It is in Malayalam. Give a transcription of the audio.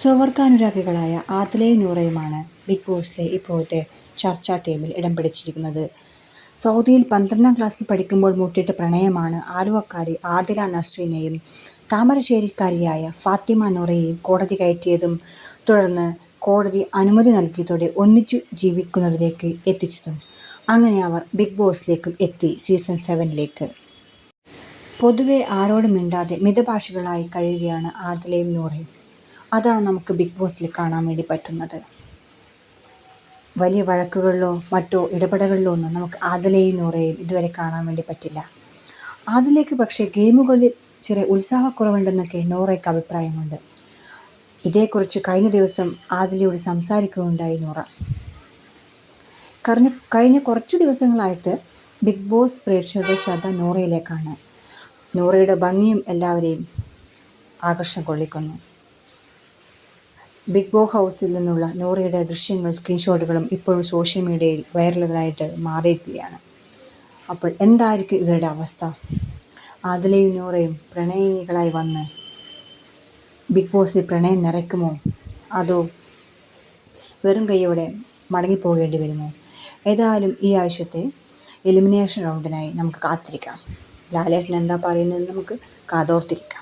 സ്വവർഗാനുരാഗികളായ ആദിലയും നൂറയുമാണ് ബിഗ് ബോസിലെ ഇപ്പോഴത്തെ ചർച്ചാ ടീമിൽ ഇടം പിടിച്ചിരിക്കുന്നത്. സൗദിയിൽ പന്ത്രണ്ടാം ക്ലാസ്സിൽ പഠിക്കുമ്പോൾ മുട്ടിയിട്ട് പ്രണയമാണ് ആലുവക്കാരി ആദില നസ്രീനെയും താമരശ്ശേരിക്കാരിയായ ഫാത്തിമ നൂറയെയും കോടതി കയറ്റിയതും തുടർന്ന് കോടതി അനുമതി നൽകിയതോടെ ഒന്നിച്ചു ജീവിക്കുന്നതിലേക്ക് എത്തിച്ചതും. അങ്ങനെ അവർ ബിഗ് ബോസിലേക്കും എത്തി സീസൺ സെവനിലേക്ക്. പൊതുവെ ആരോടും മിണ്ടാതെ മിതഭാഷികളായി കഴിയുകയാണ് ആദിലയും നൂറയും. അതാണ് നമുക്ക് ബിഗ് ബോസിൽ കാണാൻ വേണ്ടി പറ്റുന്നത്. വലിയ വഴക്കുകളിലോ മറ്റോ ഇടപെടലുകളിലോ ഒന്നും നമുക്ക് ആദിലയും നൂറയും ഇതുവരെ കാണാൻ വേണ്ടി പറ്റില്ല. ആദിലേക്ക് പക്ഷേ ഗെയിമുകളിൽ ചെറിയ ഉത്സാഹക്കുറവുണ്ടെന്നൊക്കെ നൂറയ്ക്ക് അഭിപ്രായമുണ്ട്. ഇതേക്കുറിച്ച് കഴിഞ്ഞ ദിവസം ആദിലയോട് സംസാരിക്കുകയുണ്ടായി നൂറ. കഴിഞ്ഞ കഴിഞ്ഞ കുറച്ച് ദിവസങ്ങളായിട്ട് ബിഗ് ബോസ് പ്രേക്ഷകരുടെ ശ്രദ്ധ നൂറയിലേക്കാണ്. നൂറയുടെ ഭംഗിയും എല്ലാവരെയും ആകർഷണം കൊള്ളിക്കുന്നു. ബിഗ് ബോ ഹൗസിൽ നിന്നുള്ള നൂറയുടെ ദൃശ്യങ്ങളും സ്ക്രീൻഷോട്ടുകളും ഇപ്പോഴും സോഷ്യൽ മീഡിയയിൽ വൈറലുകളായിട്ട് മാറിയിരിക്കുകയാണ്. അപ്പോൾ എന്തായിരിക്കും ഇവരുടെ അവസ്ഥ? ആദിലയും നൂറയും പ്രണയിനികളായി വന്ന് ബിഗ് ബോസിൽ പ്രണയം നിറയ്ക്കുമോ? അതോ വെറും കൈയോടെ മടങ്ങിപ്പോകേണ്ടി വരുമോ? ഏതായാലും ഈ ആഴ്ചത്തെ എലിമിനേഷൻ റൗണ്ടിനായി നമുക്ക് കാത്തിരിക്കാം. ലാലേട്ടൻ എന്താ പറയുന്നത് നമുക്ക് കാതോർത്തിരിക്കാം.